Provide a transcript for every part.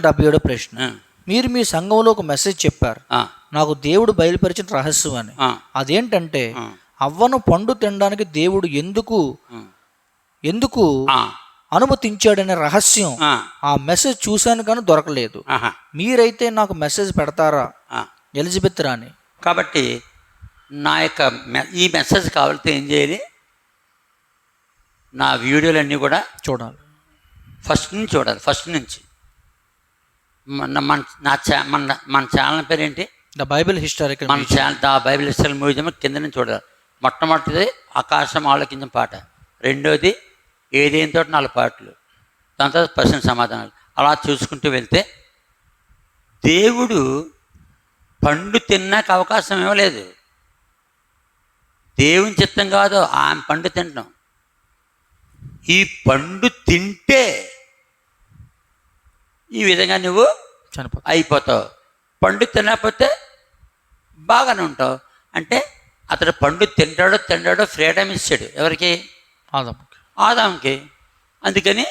డెబ్బై ఏడో ప్రశ్న. మీరు మీ సంఘంలో ఒక మెసేజ్ చెప్పారు. నాకు దేవుడు బయలుపరిచిన రహస్యం అని. అదేంటంటే. అవ్వను పండు తినడానికి దేవుడు ఎందుకు ఎందుకు అనుమతించాడనే రహస్యం ఆ, మెసేజ్ చూశాను కానీ దొరకలేదు. మీరైతే నాకు మెసేజ్ పెడతారా. ఎలిజబెత్ రాణి. కాబట్టి నా యొక్క ఈ మెసేజ్ కావాలితే ఏం చేయాలి? నా వీడియోలన్నీ కూడా చూడాలి. ఫస్ట్ నుంచి చూడాలి. ఫస్ట్ నుంచి. మన మన నా ఛా మన మన ఛానల్ పేరు ఏంటి ద బైబిల్ హిస్టారికల్ మన channel the Bible history museum కింద నుంచి చూడాలి. మొట్టమొదటిది ఆకాశం ఆలోకించిన పాట. రెండోది ఏదేం తోటి నాలుగు పాటలు. దాని తర్వాత ప్రశ్న సమాధానాలు. అలా చూసుకుంటూ వెళ్తే దేవుడు పండు తిన్నాక అవకాశం ఇవ్వలేదు. దేవుని చిత్తం కాదు ఆమె పండు తింటాం ఈ పండు తింటే ఈ విధంగా నువ్వు చనిపో అయిపోతావు. పండు తినకపోతే బాగానే ఉంటావు. అంటే అతడు పండు తింటాడో తింటాడో ఫ్రీడమ్ ఇచ్చాడు. ఎవరికి? ఆదమ్కి. ఆదాంకి అందుకని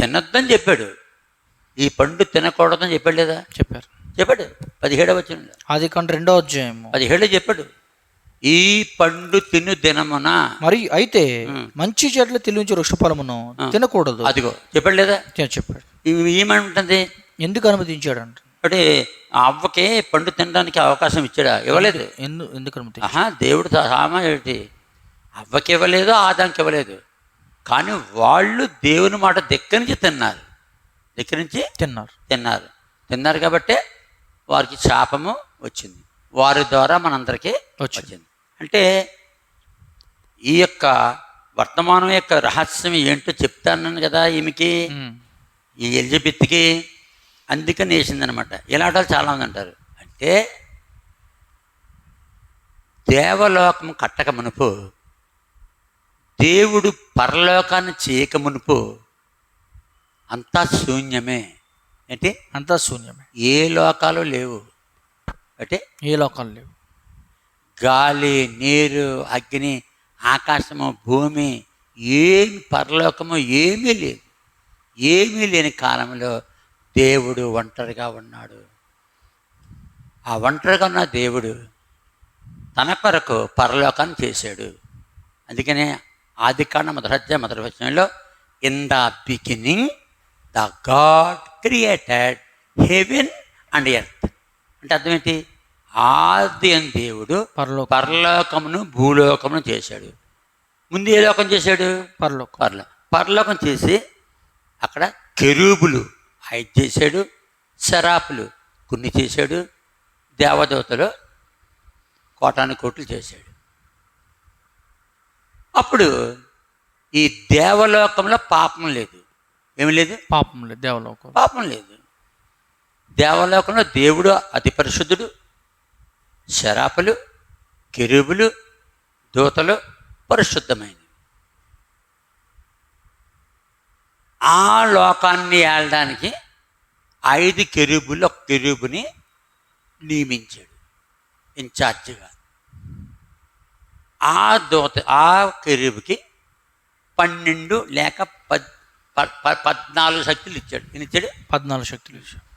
తినొద్దని చెప్పాడు. ఈ పండు తినకూడదని చెప్పాడు లేదా? చెప్పారు. చెప్పాడు. పదిహేడవ వచ్చిన అది కానీ రెండో అధ్యాయము. పదిహేడు చెప్పాడు. ఈ పండు తిను దినమున. మరి అయితే. మంచి చెట్లు తెలివించే వృక్షఫలమును తినకూడదు. అదిగో చెప్పాడు లేదా? చెప్పాడు. ఏమంటుంది ఎందుకు అనుమతించాడంట? అంటే ఆ అవ్వకి పండు తినడానికి అవకాశం ఇచ్చాడా? ఇవ్వలేదు. ఎందు ఎందుకు అనుమతి ఆహా దేవుడు సామా ఏంటి? అవ్వకి ఇవ్వలేదు ఆదాంకి ఇవ్వలేదు. కానీ వాళ్ళు దేవుని మాట దగ్గర నుంచి తిన్నారు. దగ్గర నుంచి తిన్నారు. తిన్నారు. తిన్నారు కాబట్టే వారికి శాపము వచ్చింది. వారి ద్వారా మనందరికీ వచ్చింది. అంటే ఈ యొక్క వర్తమానం యొక్క రహస్యం ఏంటో చెప్తాను కదా ఈమెకి. ఈ ఎలిజబెత్కి అందుకని వేసిందనమాట. ఇలాంటి చాలామంది అంటారు అంటే దేవలోకం కట్టక మునుపు దేవుడు పరలోకాన్ని చేయక మునుపు అంతా శూన్యమే. అంటే అంతా శూన్యమే. ఏ లోకాలు లేవు. అంటే ఏ లోకాలు లేవు. గాలి నీరు అగ్ని ఆకాశము భూమి ఏమి పరలోకము ఏమీ లేదు. ఏమీ లేని కాలంలో దేవుడు ఒంటరిగా ఉన్నాడు. ఆ ఒంటరిగా ఉన్న దేవుడు తన కొరకు పరలోకాన్ని చేశాడు. అందుకనే ఆది కాండ మొదటి మొదటి వచనంలో in the beginning the God created heaven and earth అంటే అర్థం ఏంటి? ఆది అని దేవుడు పరలోక. పరలోకమును భూలోకమును చేశాడు. ముందు ఏ లోకం చేశాడు? పరలోకం. పరలో పరలోకం చేసి అక్కడ కెరూబులు ఐదు చేశాడు శరాపులు కొన్ని చేశాడు దేవదేవతలు కోటాను కోట్లు చేశాడు. అప్పుడు ఈ దేవలోకంలో పాపం లేదు. ఏమి లేదు? పాపం లేదు దేవలోకం. పాపం లేదు. దేవలోకంలో దేవుడు అతి పరిశుద్ధుడు శరాపులు కెరూబులు దూతలు పరిశుద్ధమైనవి. ఆ లోకాన్ని ఏళ్ళడానికి ఐదు కెరూబులు ఒక కెరూబుని నియమించాడు ఇన్ఛార్జిగా. ఆ దూత ఆ కెరూబుకి పన్నెండు లేక పద్ ప- పద్నాలుగు శక్తులు ఇచ్చాడు. ఇచ్చాడు? పద్నాలుగు శక్తులు ఇచ్చాడు.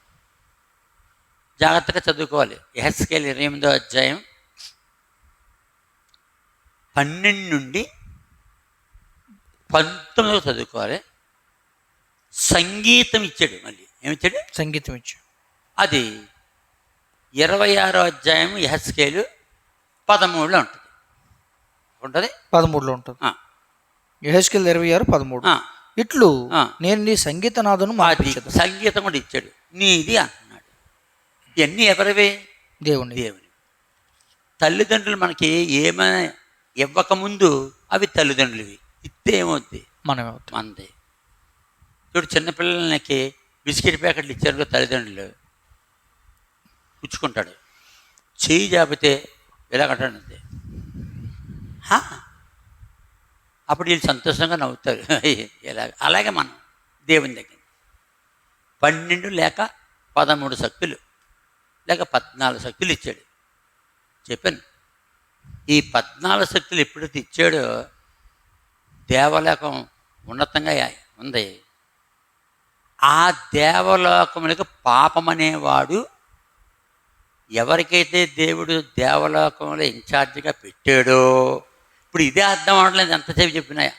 జాగ్రత్తగా చదువుకోవాలి. ఎహెస్కేల్ ఇరవై ఎనిమిదో అధ్యాయం పన్నెండు నుండి పంతొమ్మిదో చదువుకోవాలి. సంగీతం ఇచ్చాడు మళ్ళీ. ఏమిచ్చాడు? సంగీతం ఇచ్చాడు. అది ఇరవై ఆరో అధ్యాయం ఎహెస్కేలు పదమూడులో ఉంటుంది. ఉంటుంది? పదమూడులో ఉంటుంది. ఆ, యహెస్కెల్ ఇరవై ఆరు పదమూడు. ఇట్లు. నేను నీ సంగీతనాథను సంగీతం కూడా ఇచ్చాడు. నీది ఇవన్నీ ఎవరివే? దేవుని. దేవుని. తల్లిదండ్రులు మనకి ఏమైనా ఇవ్వకముందు అవి తల్లిదండ్రులవి. ఇస్తే ఏమవుద్ది? అవుతాం మంది. చూడు చిన్నపిల్లలకి బిస్కెట్ ప్యాకెట్లు ఇచ్చారు తల్లిదండ్రులు. పుచ్చుకుంటాడు. చేయి జాపితే ఇలాగంటాడు హా? అప్పుడు వీళ్ళు సంతోషంగా నవ్వుతారు. ఇలా అలాగే మనం దేవుని దగ్గర. పన్నెండు లేక పదమూడు శక్తులు. లేక పద్నాలుగు శక్తులు ఇచ్చాడు. చెప్పాను. ఈ పద్నాలుగు శక్తులు ఎప్పుడైతే ఇచ్చాడో దేవలోకం ఉన్నతంగా ఉంది. ఆ దేవలోకములకు పాపం అనేవాడు ఎవరికైతే దేవుడు దేవలోకంలో ఇన్ఛార్జిగా పెట్టాడో ఇప్పుడు ఇదే అర్థం అవట్లేదు ఎంతసేపు చెప్పినా.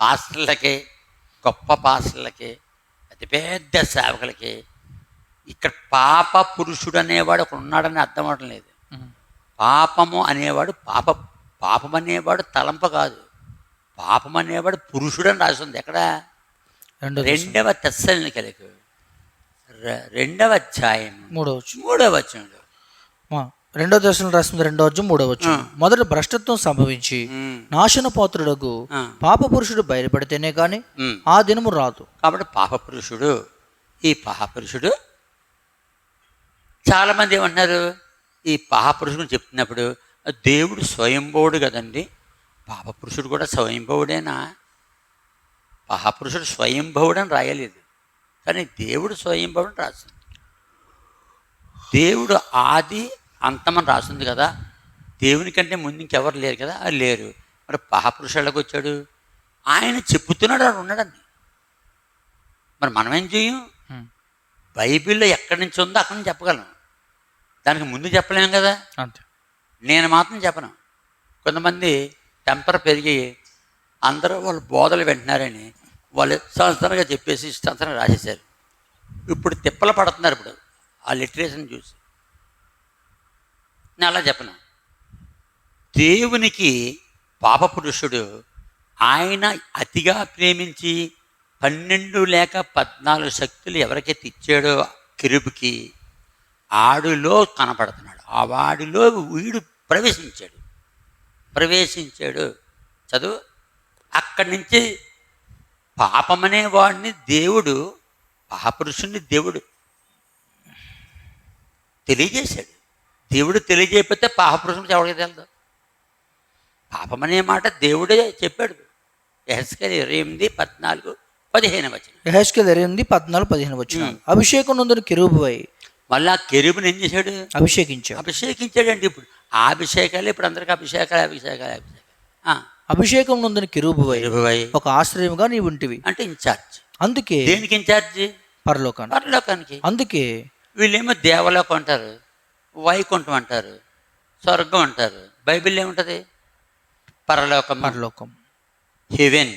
పాస్టర్లకి గొప్ప పాస్టర్లకి అతి పెద్ద సేవకులకి ఇక్కడ పాప పురుషుడు అనేవాడు ఒకడు ఉన్నాడని అర్థం అవడం లేదు. పాపము అనేవాడు పాప పాపం అనేవాడు తలంప కాదు. పాపం అనేవాడు పురుషుడు అని రాసింది ఎక్కడ? రెండో రెండవ తెస్సలికలకు రెండవ అధ్యాయం. మూడవ వచనంలో రెండో దశలో రాసింది రెండో అధ్యాయం మూడో వచ్చు మొదట భ్రష్టత్వం సంభవించి నాశన పాత్రుడకు పాప పురుషుడు బయలుపడితేనే ఉమ్. ఆ దినము రాదు. కాబట్టి పాపపురుషుడు ఈ పాపపురుషుడు చాలామంది ఏమంటున్నారు ఈ పాపపురుషుడు చెప్తున్నప్పుడు దేవుడు స్వయంభవుడు కదండి. పాపపురుషుడు కూడా స్వయంభవుడేనా? పాపపురుషుడు స్వయంభవుడు అని రాయలేదు. కానీ దేవుడు స్వయంభవుడు అని రాసింది. దేవుడు ఆది అంతమని రాసింది కదా. దేవుని కంటే ముందు ఇంకెవరు లేరు కదా? ఆ లేరు. మరి పాపపురుషులకు వచ్చాడు? ఆయన చెప్పుతున్నాడు ఆడు ఉన్నాడని మరి మనం ఏం చేయం. బైబిల్లో ఎక్కడి నుంచి ఉందో అక్కడి నుంచి చెప్పగలం. దానికి ముందు చెప్పలేం కదా? అంతే. నేను మాత్రం చెప్పను. కొంతమంది టెంపర్ పెరిగి అందరూ వాళ్ళు బోధలు వింటున్నారని వాళ్ళు సంవత్సరంగా చెప్పేసి ఇష్టంతరం రాసేశారు. ఇప్పుడు తిప్పలు పడుతున్నారు ఇప్పుడు. ఆ లిటరేచర్ని చూసి. నేను అలా చెప్పను. దేవునికి పాపపురుషుడు ఆయన అతిగా ప్రేమించి పన్నెండు లేక పద్నాలుగు శక్తులు ఎవరికైతే ఇచ్చాడో కిరుబుకి ఆడులో కనపడుతున్నాడు. ఆ వాడిలో వీడు ప్రవేశించాడు. ప్రవేశించాడు. చదువు. అక్కడి నుంచి పాపమనే వాడిని దేవుడు పాపపురుషుణ్ణి దేవుడు తెలియజేశాడు. దేవుడు తెలియజేయకపోతే పాపపురుషుని ఎవరికి తెలదు పాపమనే మాట దేవుడే చెప్పాడు. ఎహెస్కల్ ఇరవై ఎనిమిది పద్నాలుగు పదిహేను వచ్చిన యెహెజ్కేలు ఇరవై ఎనిమిది పద్నాలుగు పదిహేను వచ్చిన అభిషేకం నందున కెరూబువై మళ్ళీ ఆ కెరుబుని ఏం చేశాడు? అభిషేకించాడు. అభిషేకించాడండి ఇప్పుడు. ఆ అభిషేకాలు ఇప్పుడు అందరికి అభిషేకాలు అభిషేకాలు అభిషేకాలు. అభిషేకం నందున కెరూబువై ఒక ఆశ్రయముగా నీవు ఉంటివి. అంటే ఇన్ఛార్జ్ అందుకే దేనికి ఇన్ఛార్జ్ పరలోకాన్ని పరలోకానికి. అందుకే వీళ్ళేమో దేవలోకం అంటారు వైకుంఠం అంటారు స్వర్గం అంటారు. బైబిల్ ఏముంటుంది? పరలోకం పరలోకం. హెవెన్.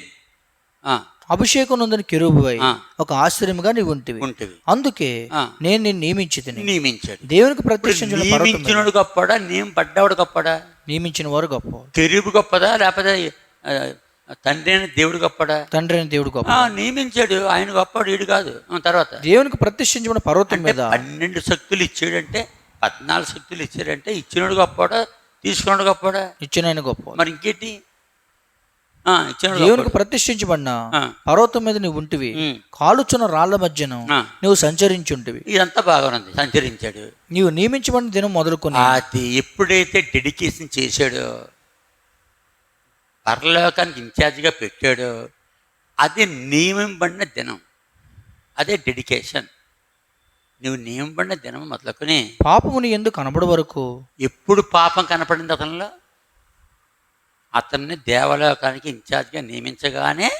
అభిషేకం నందున కెరూబువై. ఒక ఆశ్రయముగా నీవు ఉంటివి. ఉంటుంది అందుకే. నేను నిన్ను నియమించి తిని. నియమించాడు. దేవునికి ప్రత్యక్షించిన నియమించినోడు గొప్పడా? నియమ పడ్డాడు గొప్పడా? నియమించిన వారు గొప్ప తెరుపు గొప్పదా? లేకపోతే తండ్రి అయిన దేవుడు గొప్పడా? తండ్రి అని దేవుడు గొప్ప నియమించాడు. ఆయన గొప్పవాడు ఈడు కాదు. తర్వాత. దేవునికి ప్రతిష్ఠించిన పర్వతం మీద. పన్నెండు శక్తులు ఇచ్చాడంటే పద్నాలుగు శక్తులు ఇచ్చాడంటే ఇచ్చినోడు గొప్పవాడా? తీసుకున్నాడు గొప్పవాడా? ఇచ్చిన ఆయన గొప్ప మరి ఇంకేంటి? దేవునికి. ప్రతిష్ఠించబడిన. పర్వతం మీద నువ్వు ఉంటివి. కాలుచున్న రాళ్ళ మధ్యను. నువ్వు సంచరించుంటివి ఇదంతా బాగానుంది సంచరించాడు నీవు నియమించబడిన దినం మొదలుకొని అది ఎప్పుడైతే డెడికేషన్ చేశాడో పరలోకానికి ఇన్ఛార్జిగా పెట్టాడో అది నియమింపబడిన దినం అదే డెడికేషన్ నువ్వు నియమింపబడిన దినం మొదలుకొని పాపముని ఎందుకు కనబడు వరకు ఎప్పుడు పాపం కనపడింది అతనిలో అతన్ని దేవలోకానికి ఇన్ఛార్జిగా నియమించగానే.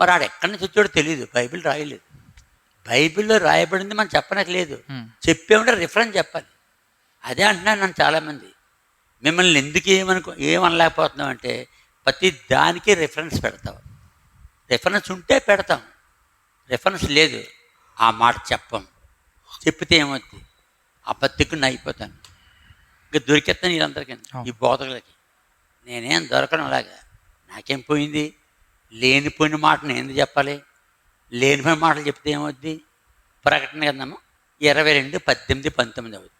మరి ఆడు ఎక్కడి నుంచి వచ్చాడో తెలియదు బైబిల్ రాయలేదు. బైబిల్లో రాయబడింది మనం చెప్పనట్లేదు ఉమ్. చెప్పేమంటే రిఫరెన్స్ చెప్పాలి. అదే అంటున్నాను నన్ను చాలామంది. మిమ్మల్ని ఎందుకు ఏమనుకో ఏమనలేకపోతున్నాం అంటే ప్రతి దానికి రిఫరెన్స్ పెడతాం రిఫరెన్స్ ఉంటే పెడతాం. రిఫరెన్స్ లేదు. ఆ మాట చెప్పం. చెప్పితే ఏమవుద్ది? అబద్ధికుని అయిపోతాను. ఇంకా దొరికేస్తాను వీళ్ళందరికీ. ఈ బోధకులకి. నేనేం దొరకను అలాగా. నాకేం పోయింది? లేనిపోయిన మాట నేను చెప్పాలి? లేనిపోయిన మాటలు చెప్తే ఏమవుద్ది? ప్రకటన కదమ్మా ఇరవై రెండు పద్దెనిమిది పంతొమ్మిది అవుద్ది.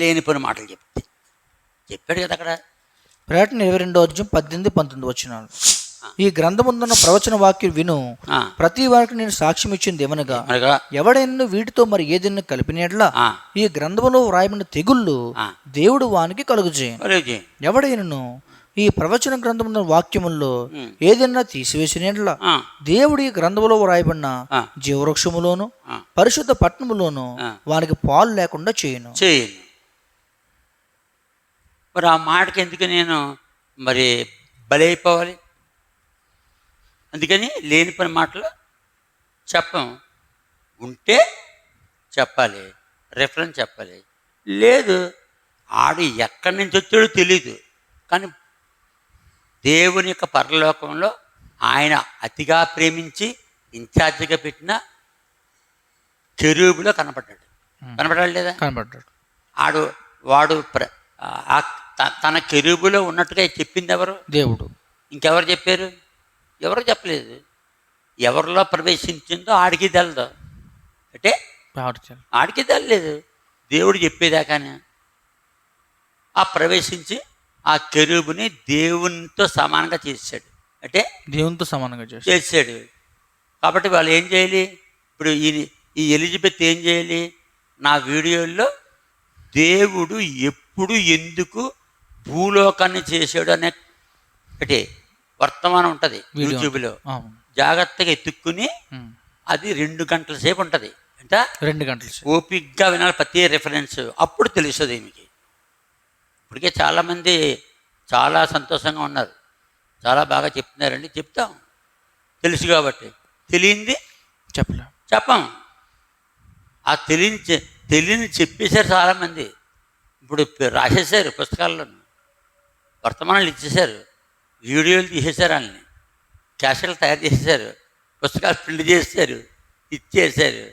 లేనిపోయిన మాటలు చెప్తే. చెప్పాడు కదా అక్కడ. ప్రకటన ఇరవై రెండో అధ్యాయం పద్దెనిమిది పంతొమ్మిది వచ్చినాను ఈ గ్రంథముందున్న ప్రవచన వాక్యం విను. ప్రతి వారికి నేను సాక్ష్యం ఇచ్చింది ఏమనగా ఎవడైనా వీటితో మరి ఏదైనా కలిపినట్లా ఈ గ్రంథములో వ్రాయబడిన తెగుళ్ళు. దేవుడు వానికి ఇది, ఎవడైనను ఈ ప్రవచన గ్రంథమున్న వాక్యముల్లో ఏదైనా తీసివేసినట్లా ఆ, దేవుడు ఈ గ్రంథములో వ్రాయబడిన. జీవవృక్షములోను పరిశుద్ధ పట్టణములోను. వానికి పాలు లేకుండా చేయను. చేయను. మరి ఆ మాటకి ఎందుకు నేను మరి బలైపోవాలి? అందుకని లేని పని మాటలు చెప్పం. ఉంటే చెప్పాలి రెఫరెన్స్ చెప్పాలి. లేదు ఆడు ఎక్కడి నుంచి వచ్చాడో తెలీదు. కానీ దేవుని యొక్క పరలోకంలో ఆయన అతిగా ప్రేమించి ఇన్ఛార్జిగా పెట్టిన చెరువులో కనపడ్డాడు. కనపడాడు లేదా? కనబడ్డాడు ఆడు వాడు తన కెరూబులో ఉన్నట్టుగా చెప్పింది ఎవరు? దేవుడు. ఇంకెవరు చెప్పారు? ఎవరు చెప్పలేదు. ఎవరిలో ప్రవేశించిందో ఆడికి తెలదు. అంటే ఆడికి తెలలేదు. దేవుడు చెప్పేదాకానే. ఆ ప్రవేశించి ఆ కెరూబుని దేవునితో సమానంగా చేశాడు. అంటే దేవునితో సమానంగా చేశాడు. కాబట్టి వాళ్ళు ఏం చేయాలి? ఇప్పుడు ఈ ఈ ఎలిజబెత్ ఏం చేయాలి? నా వీడియోల్లో దేవుడు ఎప్పుడు ఎందుకు భూలోకాన్ని చేశాడు అనే ఒకటి వర్తమానం ఉంటుంది. యూట్యూబ్లో. జాగ్రత్తగా ఎత్తుక్కుని. అది రెండు గంటల సేపు ఉంటుంది. అంటే రెండు గంటలు సేపు. ఓపిక్గా వినాలి ప్రతి రెఫరెన్స్ అప్పుడు తెలుస్తుంది మీకు ఇప్పటికే చాలామంది చాలా సంతోషంగా ఉన్నారు. చాలా బాగా చెప్తున్నారండి. చెప్తాం. తెలుసు కాబట్టి. తెలియంది చెప్పలే. చెప్పం. ఆ తెలియని తెలియని చెప్పేశారు చాలామంది. ఇప్పుడు రాసేశారు పుస్తకాల్లో. వర్తమానాలు ఇచ్చేశారు. వీడియోలు తీసేశారు వాళ్ళని క్యాసెట్లు తయారు చేసేశారు. పుస్తకాలు ప్రింట్ చేశారు ఇచ్చేశారు.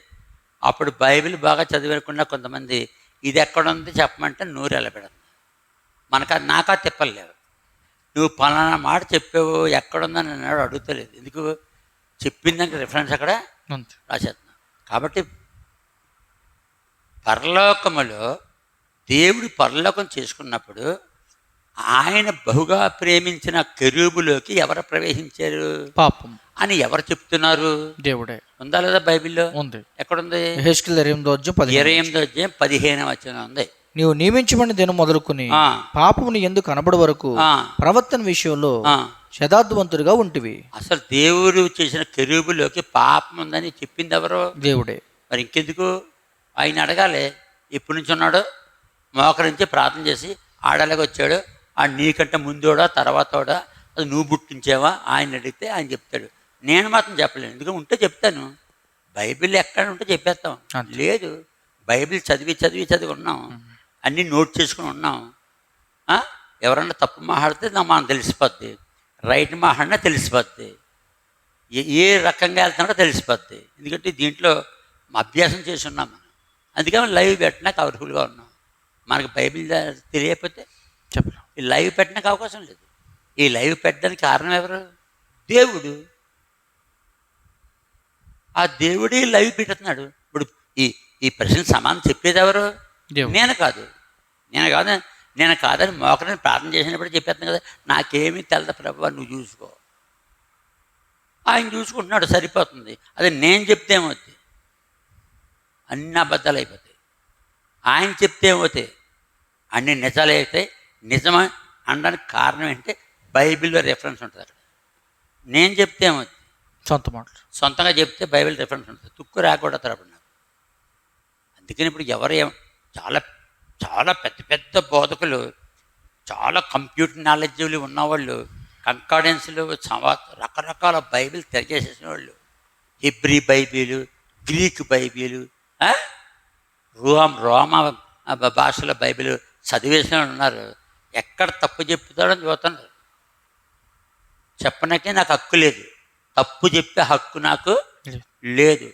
అప్పుడు బైబిల్ బాగా చదివకుండా కొంతమంది ఇది ఎక్కడ ఉంది చెప్పమంటే నూరు వెళ్ళబెడుతుంది మనకు అది నాకా తిప్పలేవు. నువ్వు పలానా మాట చెప్పావు ఎక్కడుందని అన్నాడు అడుగుతలేదు. ఎందుకు? చెప్పిన దానికి రిఫరెన్స్ అక్కడ రాసేస్తున్నాం. కాబట్టి పరలోకములో దేవుడు పరలోకం చేసుకున్నప్పుడు ఆయన బహుగా ప్రేమించిన కెరూబులోకి ఎవరు ప్రవేశించారు? పాపం. అని ఎవరు చెప్తున్నారు? దేవుడే. ఉందా లేదా బైబిల్లో? ఉంది. ఎక్కడుంది? హెచ్కిల్ ఎనిమిదో అధ్యాయం పది ఇరవై ఎనిమిది అధ్యాయం పదిహేను వచ్చిన ఉంది. నీవు నియమించబడిన దినం మొదలుకొని పాపముని ఎందుకు కనబడి వరకు ప్రవర్తన విషయంలో. శతాబ్దవంతుడిగా ఉంటివి. అసలు దేవుడు చేసిన కెరూబులోకి పాపం ఉందని చెప్పింది ఎవరు? దేవుడే. మరి ఇంకెందుకు? ఆయన అడగాలి. ఎప్పటి నుంచి ఉన్నాడు? మోకరించి ప్రార్థన చేసి ఆడలాగా వచ్చాడు ఆ నీకంటే ముందోడా తర్వాతోడా అది నువ్వు పుట్టించావా? ఆయన అడిగితే ఆయన చెప్తాడు. నేను మాత్రం చెప్పలేను. ఎందుకంటే ఉంటే చెప్తాను. బైబిల్ ఎక్కడ ఉంటే చెప్పేస్తాం. లేదు. బైబిల్ చదివి చదివి చదివి ఉన్నాం. అన్నీ నోట్ చేసుకుని ఉన్నాం? ఎవరన్నా తప్పు మాట్లాడితే నా మనం తెలిసిపోద్ది. రైట్ మాట్లాడినా తెలిసిపోద్ది. ఏ ఏ రకంగా వెళ్తున్నాడో తెలిసిపోద్ది. ఎందుకంటే దీంట్లో అభ్యాసం చేసి ఉన్నాం మనం. అందుకని లైవ్ పెట్టినా కవర్ఫుల్గా ఉన్నాం. మనకి బైబిల్ తెలియకపోతే చెప్పలే. ఈ లైవ్ పెట్టడానికి అవకాశం లేదు. ఈ లైవ్ పెట్టడానికి కారణం ఎవరు? దేవుడు. ఆ దేవుడే లైవ్ పెడుతున్నాడు ఇప్పుడు ఈ ఈ ప్రశ్న సమానం చెప్పేది ఎవరు? దేవుడు. నేను కాదు. నేను కాదు నేను కాదని మోకరని ప్రార్థన చేసినప్పుడు చెప్పేస్తాను కదా. నాకేమీ తెలదు ప్రభు నువ్వు చూసుకో. ఆయన చూసుకుంటున్నాడు సరిపోతుంది. అదే నేను చెప్తే ఏమవుతుంది అన్ని అబద్ధాలు అయిపోతాయి. ఆయన చెప్తే ఏమవుతాయి? అన్ని నిజాలు అవుతాయి నిజమా అనడానికి కారణం ఏంటంటే బైబిల్లో రెఫరెన్స్ ఉంటుంది నేను చెప్తే సొంత మాటలు. సొంతంగా చెప్తే బైబిల్ రెఫరెన్స్ ఉంటుంది. తుక్కు రాకూడదు అప్పుడు నాకు. అందుకని ఇప్పుడు ఎవరు చాలా చాలా పెద్ద పెద్ద బోధకులు చాలా కంప్యూటర్ నాలెడ్జ్లు ఉన్నవాళ్ళు కంకాడెన్స్లు సమా రకరకాల బైబిల్ తెరచేసేసిన వాళ్ళు. Hebrew Bible Greek Bible? Rome రోమ భాషలో బైబిల్ చదివేసిన వాళ్ళు ఉన్నారు. ఎక్కడ తప్పు చెప్తాడని చూస్తున్నారు చెప్పనకే నాకు హక్కు లేదు. తప్పు చెప్పే హక్కు నాకు లేదు.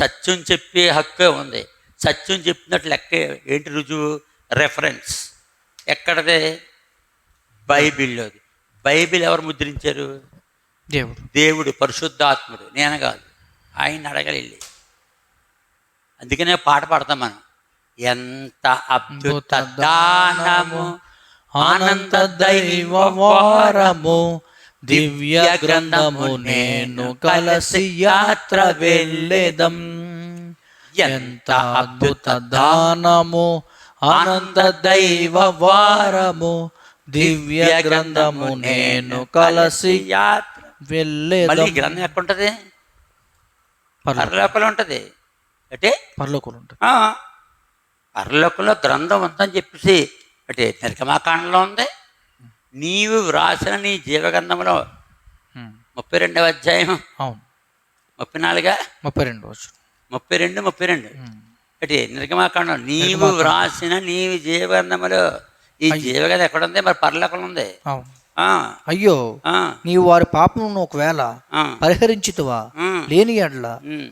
సత్యం చెప్పే హక్కే ఉంది. సత్యం చెప్పినట్లు లెక్క ఏంటి రుజువు? రెఫరెన్స్ ఎక్కడదే? బైబిల్లోది బైబిల్ ఎవరు ముద్రించారు? దేవుడు. దేవుడు పరిశుద్ధాత్ముడు. నేను కాదు. ఆయన అడగలి అందుకనే పాట పాడతాం మనం. ఎంత అద్భుత దానము ఆనంద దైవ వారము దివ్య గ్రంథము నేను కలసి యాత్ర వెళ్ళేదం. ఎంత అద్భుత దానము. ఆనంద దైవ వారము దివ్య గ్రంథము నేను కలసి యాత్ర వెళ్ళేదం. గ్రంథం ఎక్కడ ఉంటుంది పరలోకం పరలోకంలో ఉంటుంది. అంటే? పరలోకంలో ఉంటుంది. ఆ, పరలోకంలో గ్రంథం ఉందని చెప్పేసి అంటే నిర్గమాకాండలో ఉంది. నీవు వ్రాసిన నీ జీవగ్రంథంలో ఉమ్, ముప్పై రెండవ అధ్యాయం అవును. ముప్పై నాలుగా? ముప్పై రెండు ముప్పై రెండు ముప్పై రెండు. అంటే నిర్గమాకాండం నీవు వ్రాసిన నీవి జీవవర్ణములు ఈ జీవగత ఎక్కడ ఉంది మరి పరలోకంలో ఉంది. అయ్యో నీవు వారి పాపమును ఒకవేళ పరిహరించుతువా లేని ఎడ్ల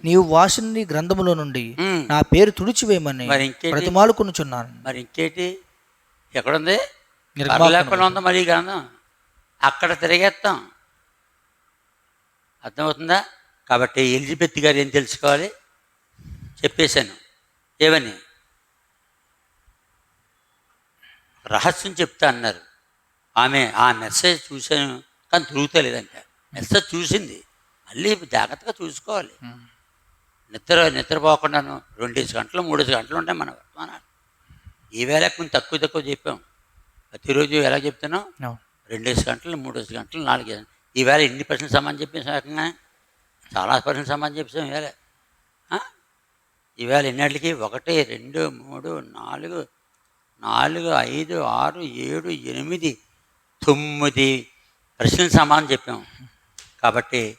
నీవు వాసిన నీ గ్రంథములో నుండి. నా పేరు తుడిచివేయమని మరి ఇంకేంటి? ప్రతిమాలుకొనుచున్నాను మరి ఇంకేంటి? ఎక్కడుంది. పరలోకంలో ఉంది మరి గ్రంథం. అక్కడ తిరిగేస్తాం అర్థమవుతుందా? కాబట్టి ఎలిజబెత్ గారు ఏం తెలుసుకోవాలి? చెప్పేశాను. ఏమని? రహస్యం చెప్తా అన్నారు. ఆమె ఆ మెసేజ్ చూశాను కానీ తిరుగుతలేదంట. మెసేజ్ చూసింది. మళ్ళీ జాగ్రత్తగా చూసుకోవాలి. నిద్ర నిద్రపోకుండాను రెండేసి గంటలు మూడేసి గంటలు ఉంటాయి మన వర్తమానాలు. ఈవేళ కొంచెం తక్కువ తక్కువ చెప్పాం. ప్రతిరోజు ఎలా చెప్తున్నాం. రెండేసి గంటలు మూడేసి గంటలు నాలుగు ఈవేళ ఎన్ని పర్సెంట్ సమానం చెప్పేసాం ఏకంగా? చాలా పర్సెంట్ సమానం చెప్పేసాం ఈవేళ? ఈవేళ ఎన్నిటికి? ఒకటి రెండు మూడు నాలుగు నాలుగు ఐదు ఆరు ఏడు ఎనిమిది తొమ్మిది ప్రశ్నలు సమానం చెప్పాం. కాబట్టి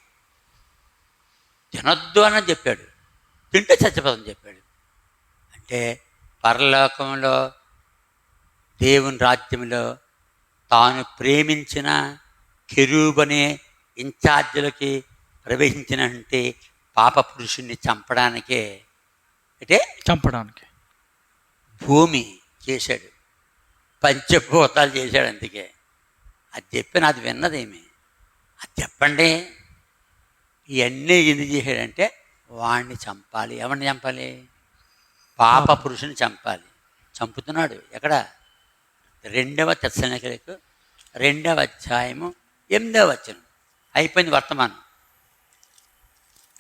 తినొద్దు అని చెప్పాడు. తింటే చచ్చిపోదని చెప్పాడు. అంటే పరలోకంలో దేవుని రాజ్యంలో తాను ప్రేమించిన కెరూబనే ఇన్ఛార్జీలకి ప్రవేశించినంటే పాప పురుషుణ్ణి చంపడానికే అంటే చంపడానికి. భూమి చేశాడు పంచభూతాలు చేశాడు అందుకే. అది చెప్పి నాది విన్నదేమి? అది చెప్పండి. ఇవన్నీ ఎందుకు చేశాడంటే వాడిని చంపాలి. ఎవరిని చంపాలి? పాప పురుషుని చంపాలి. చంపుతున్నాడు. ఎక్కడ? రెండవ తెచ్చనికలకు రెండవ అధ్యాయము ఎనిమిదవ వచనం. అయిపోయింది వర్తమానం.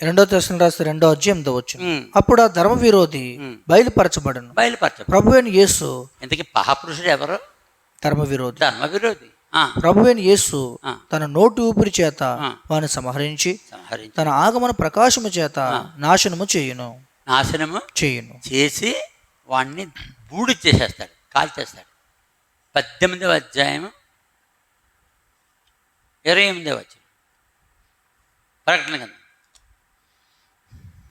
రెండో దర్శనం రాస్తే రెండో అధ్యాయం ఉమ్, అప్పుడు ఆ ధర్మ విరోధి. బయలుపరచబడను. బయలుపరచ ప్రభు అయిన యేసు ఇంతకీ మహాపురుషుడు ఎవరు? ధర్మ విరోధి ధర్మ విరోధి ప్రభు అయిన యేసు. తన నోటి ఊపిరి చేత. వాని సంహరించి తన ఆగమన ప్రకాశము చేత నాశనము చేయును. నాశనము చేయును. చేసి వాడిని బూడి చేసేస్తాడు కాల్చేస్తాడు. పద్దెనిమిదవ అధ్యాయం ఇరవై ఎనిమిదవ అధ్యాయం ప్రకటన కదా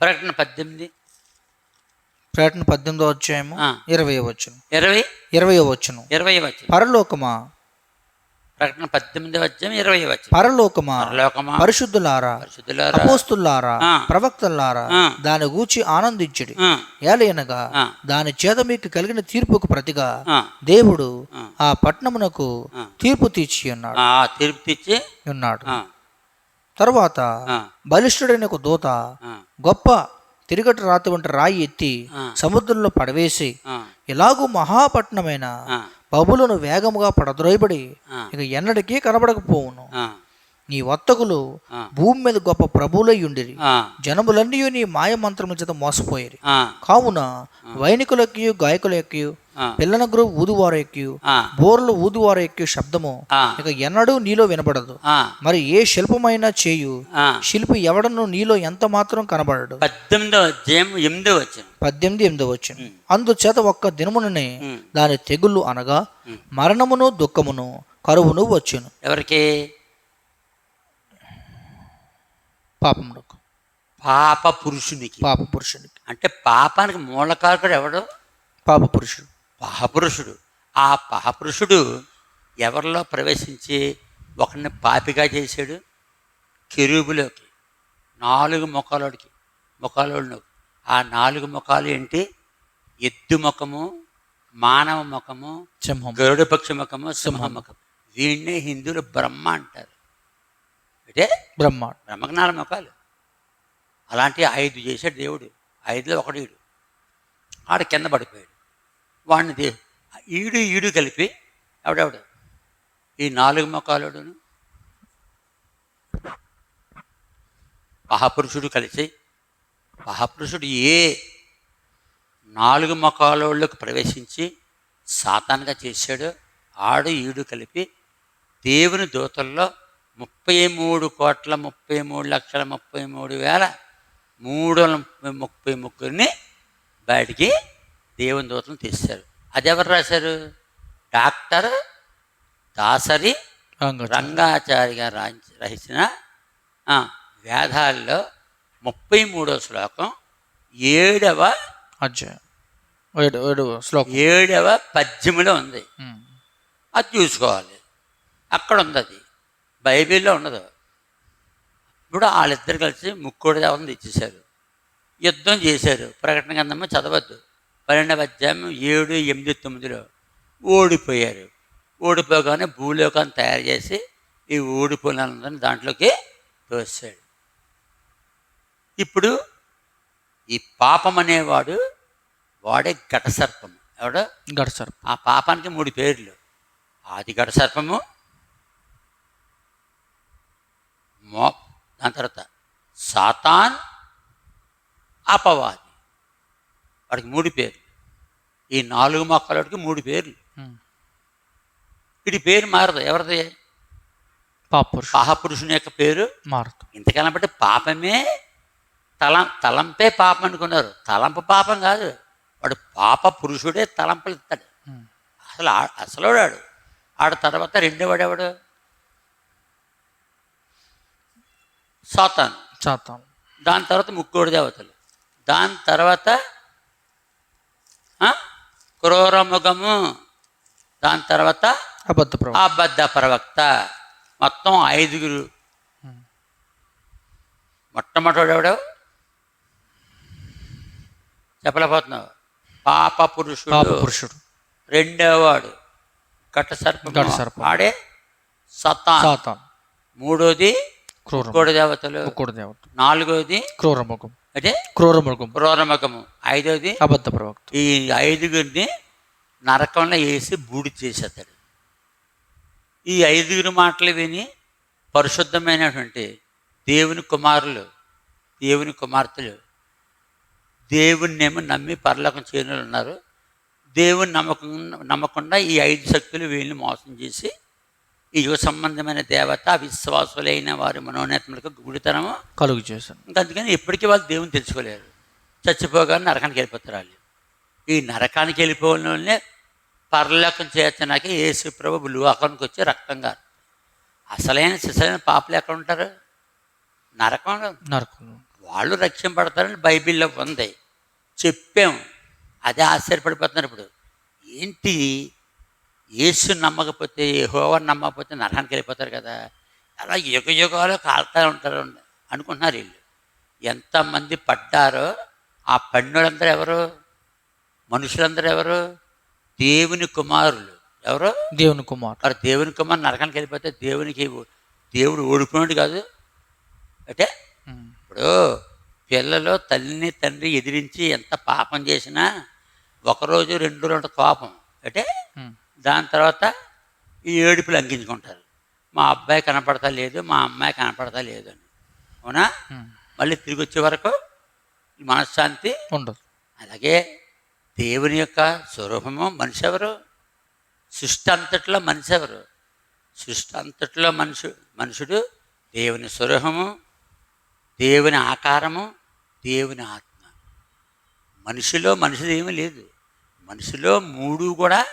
ప్రకటన పద్దెనిమిది. ప్రకటన పద్దెనిమిదో అధ్యాయము. ఇరవై వచ్చును ఇరవై? ఇరవై వచ్చును ఇరవై వచ్చిన పరలోకమా? ప్రకటన పద్దెనిమిదవ అధ్యాయం ఇరవై వచ్చిన పరలోకమా? పరలోకమా? పరిశుద్ధులారా? పరిశుద్ధులారా? అపోస్తులారా. ప్రవక్తలారా. దాని గూర్చి ఆనందించుడి. ఏలయనగా. దాని చేత మీకు కలిగిన తీర్పుకు ప్రతిగా దేవుడు ఆ. పట్టణమునకు. తీర్పు తీర్చి ఉన్నాడు. ఆ, తీర్పు తెచ్చి ఉన్నాడు. తరువాత బలిష్ఠుడైన ఒక దూత గొప్ప తిరిగటి రాతి వంటి రాయి ఎత్తి. సముద్రంలో పడవేసి ఆ, ఎలాగూ మహాపట్నమైన ఆ, బబులను వేగముగా పడద్రోయబడి ఇక ఎన్నటికీ కనబడకపోవును. నీ వర్తకులు. భూమి మీద గొప్ప ఆ, జనములన్నీ నీ మాయ మంత్రముల చేత మోసపోయిరి. ఆ, కావున వైనికులకి గాయకులకి ఆ, పిల్లనగురు ఊదువారెక్కి బోర్లు ఊదువారెక్కి శబ్దము ఇక ఎన్నడూ నీలో వినబడదు. మరి ఏ శిల్పమైనా చేయు. శిల్పి ఎవడను నీలో ఎంత మాత్రం కనబడడు. అధ్యాయం ఎనిమిదో వచ్చిన పద్దెనిమిది ఎనిమిది వచ్చిన అందుచేత ఒక్క దినముననే. దాని తెగుళ్ళు అనగా మరణమును దుఃఖమును కరువును వచ్చును. ఎవరికి? పాపమునకు. పాప పురుషునికి పాప పురుషునికి అంటే పాపానికి మూలకారకుడు ఎవడు? పాప పురుషుడు పహపురుషుడు ఆ పహపురుషుడు ఎవరిలో ప్రవేశించి ఒకరిని పాపిగా చేశాడు? కెరూబులోకి. నాలుగు ముఖాలోడికి ముఖాలోడు ఆ నాలుగు ముఖాలు ఏంటి? ఎద్దు ముఖము మానవ ముఖము సింహం. గరుడ పక్షి ముఖము సింహ ముఖం. వీడినే హిందువులు బ్రహ్మ అంటారు. అంటే బ్రహ్మాండ బ్రహ్మకు నాలుగు ముఖాలు. అలాంటి ఐదు చేశాడు దేవుడు. ఐదులో ఒకడు ఆడు కింద పడిపోయాడు. వాడిని ఈడు ఈడు కలిపి ఎవడెవడు? ఈ నాలుగు మొక్కలుడును మహాపురుషుడు కలిసి మహాపురుషుడు ఏ నాలుగు ముఖాలోళ్ళకు ప్రవేశించి సాతానుగా చేశాడో ఆడు ఈడు కలిపి దేవుని దూతల్లో ముప్పై మూడు కోట్ల ముప్పై మూడు లక్షల ముప్పై మూడు వేల మూడు వందల ముప్పై ముగ్గురిని బయటికి దేవుని దూతలను తీశారు అది ఎవరు రాశారు? డాక్టర్ దాసరి రంగాచారి. గారు ఆ, వేదాల్లో ముప్పై మూడో శ్లోకం ఏడవ శ్లోకం. ఏడవ పద్యములో ఉంది. అది చూసుకోవాలి. అక్కడ ఉంది అది. బైబిల్లో ఉండదు. ఇప్పుడు వాళ్ళిద్దరు కలిసి ముక్కోడి దేవతను తెచ్చేశారు. యుద్ధం చేశారు. ప్రకటన గ్రంథము చదవద్దు. పన్నెండవ అధ్యాయం ఏడు ఎనిమిది తొమ్మిదిలో ఓడిపోయారు. ఓడిపోగానే భూలోకాన్ని తయారు చేసి ఈ ఓడిపోయినందరిని దాంట్లోకి తోసాడు ఇప్పుడు ఈ పాపం అనేవాడు వాడే ఘటసర్పం ఎవడో? గడసారు ఆ పాపానికి మూడు పేర్లు. ఆది ఘట సర్పము మో దాని తర్వాత సాతాన్ అపవాది. వాడికి మూడు పేర్లు. ఈ నాలుగు మొక్కలకి మూడు పేర్లు. వీడి పేరు మారదు. ఎవరిది? పాపురుషు మహాపురుషుని యొక్క పేరు మారుతూ ఇంతకాలం బట్టి పాపమే తలం తలంపే పాపం అనుకున్నారు. తలంపు పాపం కాదు. వాడు పాప పురుషుడే తలంపులు ఇస్తాడు. అసలు అసలు వాడు. ఆడ తర్వాత రెండోవాడు ఎవడు? సాతాన్. సాతాను. దాని తర్వాత ముక్కోడు దేవతలు. దాని తర్వాత క్రూరముఖము దాని తర్వాత అబద్ధ అబద్ధ ప్రవక్త. మొత్తం ఐదుగురు. మొట్టమొదటి ఎవడు? చెప్పలేకపోతున్నావు. పాప పురుషుడు. పురుషుడు. రెండోవాడు ఘట సర్పం సతాన్. సాతాను. మూడోది క్రూరం దేవతలు. ముక్కుడు దేవత. నాలుగోది క్రూరముఖం అంటే? క్రూరముఖం క్రూరముఖము ఐదోది? అబద్ధ ప్రవక్త ఈ ఐదుగురిని నరకంలో వేసి బూడి చేసేస్తాడు. ఈ ఐదుగురు మాటలు విని పరిశుద్ధమైనటువంటి దేవుని కుమారులు దేవుని కుమార్తెలు దేవుణ్ణేమో నమ్మి పరలోకం చేయని వాళ్ళు ఉన్నారు. దేవుని నమ్మకం నమ్మకుండా ఈ ఐదు శక్తులు వీళ్ళని మోసం చేసి ఈ యుగ సంబంధమైన దేవత విశ్వాసులైన వారి మనోనేతములకు గుడితనము. కలుగు చేశాను ఇంకా అందుకని ఎప్పటికీ వాళ్ళు దేవుని తెలుసుకోలేరు. చచ్చిపోగానే నరకానికి వెళ్ళిపోతారు వాళ్ళు. ఈ నరకానికి వెళ్ళిపోయిన వాళ్ళనే పరలోకం చేతనాక యేసు ప్రభు లోకానికి వచ్చి రక్తం గారు అసలైన సిసలైన పాపలు ఎక్కడ ఉంటారు? నరకం నరకం వాళ్ళు రక్షింపడతారని బైబిల్లో ఉంది. చెప్పాం అదే ఆశ్చర్యపడిపోతున్నారు ఇప్పుడు. ఏంటి? యేసు నమ్మకపోతే యెహోవా నమ్మకపోతే నరకానికి వెళ్ళిపోతారు కదా. అలా యుగ యుగాలు కాలుతూ ఉంటారు అనుకుంటున్నారు వీళ్ళు. ఎంతమంది పడ్డారో ఆ పన్నులందరూ ఎవరు? మనుషులందరూ ఎవరు? దేవుని కుమారులు. ఎవరు? దేవుని కుమార్ మరి దేవుని కుమారు నరకానికి వెళ్ళిపోతే దేవునికి దేవుడు ఓడిపోయినాడు కాదు. అంటే. ఇప్పుడు పిల్లలు తల్లిని తండ్రి ఎదిరించి ఎంత పాపం చేసినా ఒకరోజు రెండు రెండు కోపం. అంటే. దాని తర్వాత ఈ ఏడుపులు అంకించుకుంటారు. మా అబ్బాయి కనపడతా లేదు మా అమ్మాయి కనపడతా లేదు అని. అవునా. మళ్ళీ తిరిగి వచ్చే వరకు మనశ్శాంతి ఉండదు. అలాగే దేవుని యొక్క స్వరూపము మనిషి ఎవరు? సృష్టి అంతట్లో మనిషి ఎవరు? సృష్టి అంతట్లో మనుషు మనుషుడు దేవుని స్వరూపము దేవుని ఆకారము దేవుని ఆత్మ. మనిషిలో మనిషిది ఏమీ లేదు. మనిషిలో మూడు కూడా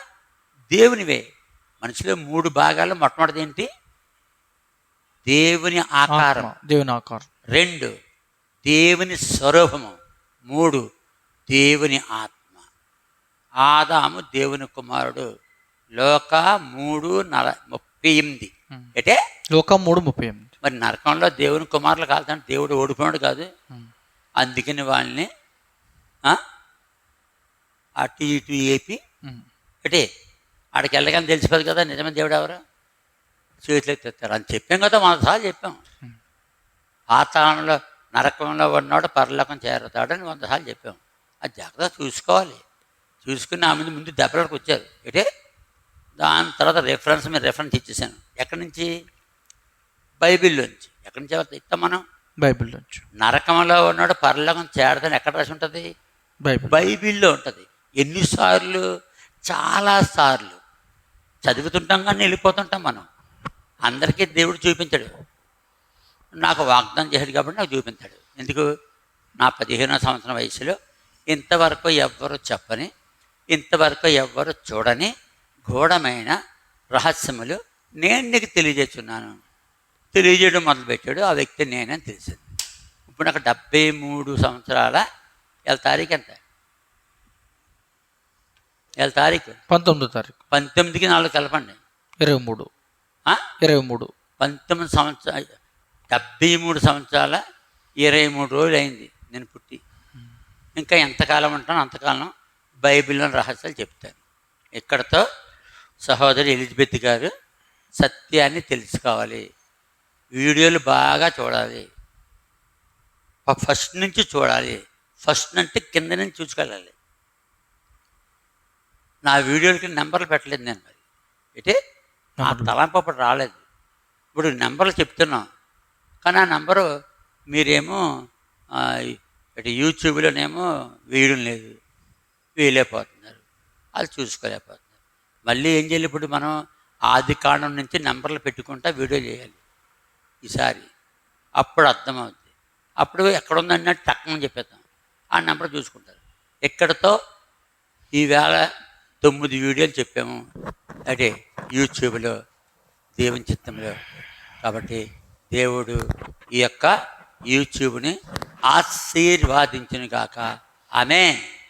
దేవునివే. మనిషిలో మూడు భాగాలు మొట్టమొదటిది ఏంటి? దేవుని ఆకారం. దేవుని ఆకారం. రెండు దేవుని స్వరూపము. మూడు దేవుని ఆత్మ. ఆదాము దేవుని కుమారుడు. లోక మూడు నల ముప్పై ఎనిమిది. అంటే లోకం మూడు ముప్పై ఎనిమిది. మరి నరకంలో దేవుని కుమారులు కాదంటే దేవుడు ఓడిపోయాడు కాదు. అందుకని వాళ్ళని అటు ఇటు ఏపి. అంటే ఆడికి వెళ్ళగానే తెలిసిపోదు కదా నిజమైన దేవుడు ఎవరు చేతులు ఎత్తారు అని చెప్పాం కదా మన సార్లు చెప్పాం. పాతాళంలో నరకంలో ఉన్నవాడు పరలోకం చేరుతాడని వంద సార్లు చెప్పాం. అది జాగ్రత్త చూసుకోవాలి. చూసుకుని ఆ ముందు దెబ్బలకు వచ్చారు. అంటే దాని తర్వాత రెఫరెన్స్ మీద రెఫరెన్స్ ఇచ్చేసాను. ఎక్కడి నుంచి? బైబిల్లోంచి. ఎక్కడి నుంచి ఇస్తాం మనం? బైబిల్ నుంచి నరకంలో ఉన్నాడు పరలోకం చేరదని ఎక్కడ రాసి ఉంటుంది? బైబిల్ బైబిల్లో ఉంటుంది. ఎన్నిసార్లు? చాలా సార్లు. చదువుతుంటాం కానీ వెళ్ళిపోతుంటాం మనం. అందరికీ దేవుడు చూపించాడు. నాకు వాగ్దానం చేశాడు కాబట్టి నాకు చూపించాడు. ఎందుకు? నా పదిహేనో సంవత్సరం వయసులో ఇంతవరకు ఎవ్వరు చెప్పని ఇంతవరకు ఎవ్వరు చూడని గూఢమైన రహస్యములు నేను నీకు తెలియజేస్తున్నాను. తెలియజేయడం మొదలుపెట్టాడు. ఆ వ్యక్తి నేనని తెలిసింది. ఇప్పుడు నాకు డెబ్బై మూడు సంవత్సరాల ఎలా తారీఖు ఎంత? ఎలా తారీఖు? పంతొమ్మిదో తారీఖు. పంతొమ్మిదికి నాలుగు కలపండి. ఇరవై మూడు? ఇరవై మూడు. పంతొమ్మిది సంవత్సరాలు డెబ్బై మూడు సంవత్సరాల ఇరవై మూడు రోజులు అయింది నేను పుట్టి. ఇంకా ఎంతకాలం ఉంటానో అంతకాలం బైబిల్లోని రహస్యాలు చెప్తాను. ఇక్కడతో సహోదరి ఎలిజబెత్ గారు సత్యాన్ని తెలుసుకోవాలి. వీడియోలు బాగా చూడాలి. ఫస్ట్ నుంచి చూడాలి. ఫస్ట్ అంటే కింద నుంచి చూసుకెళ్ళాలి నా వీడియోలకి నెంబర్లు పెట్టలేదు నేను మరి. అయితే ఆ తలంపు అప్పుడు రాలేదు. ఇప్పుడు నెంబర్లు చెప్తున్నాం. కానీ ఆ నెంబరు మీరేమో ఇటు యూట్యూబ్లోనేమో వేయడం లేదు. వేయలేకపోతున్నారు అది చూసుకోలేకపోతున్నారు. మళ్ళీ ఏం చేయాలి ఇప్పుడు మనం ఆది కాండం నుంచి నెంబర్లు పెట్టుకుంటా వీడియో చేయాలి. ఈసారి. అప్పుడు అర్థమవుద్ది. అప్పుడు ఎక్కడ ఉందన్నట్టు టక్కమని చెప్పేద్దాం. ఆ నెంబర్ చూసుకుంటారు. ఎక్కడితో? ఈవేళ తొమ్మిది వీడియోలు చెప్పాము. అంటే యూట్యూబ్లో దేవుని చిత్తంలో. కాబట్టి దేవుడు ఈ యొక్క యూట్యూబ్ని ఆశీర్వాదించును గాక. ఆమె